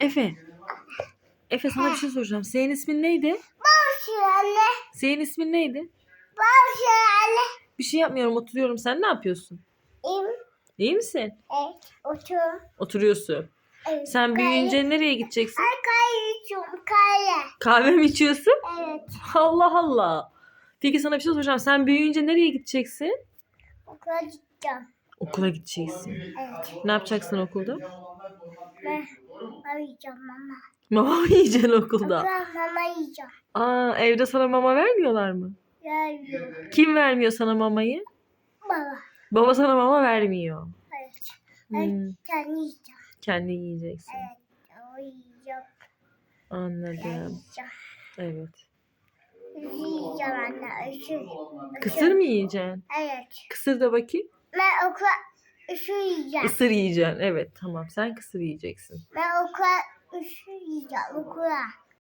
Efe. Efe sana bir şey soracağım. Senin ismin neydi? Anne. Senin ismin neydi? Anne. Bir şey yapmıyorum oturuyorum. Sen ne yapıyorsun? İm. İyi misin? Evet. Otur. Oturuyorsun. Evet. Sen büyüyünce nereye gideceksin? Ay kayı içiyorum kayı. Kahve mi içiyorsun? Evet. Allah Allah. Peki sana bir şey soracağım. Sen büyüyünce nereye gideceksin? Okula gideceğim. Okula gideceksin. Evet. Ne yapacaksın okulda? Ben arayacağım mama. Mama mı yiyeceksin okulda? Okula mama yiyeceğim. Aa, evde sana mama vermiyorlar mı? Yarıyor. Kim vermiyor sana mamayı? Baba. Baba sana mama vermiyor. Evet. Ben Hmm, kendi yiyeceğim. kendi yiyeceksin. Evet. O yiyeceğim. Ben Anladım. yiyeceğim. Evet. Yiyeceğim anne. Işır. Kısır mı yiyeceksin? Evet. Kısır da bakayım. Ben okula ışır yiyeceğim. Isır yiyeceksin. Evet tamam sen kısır yiyeceksin. Ben okula ışır yiyeceğim. Okula.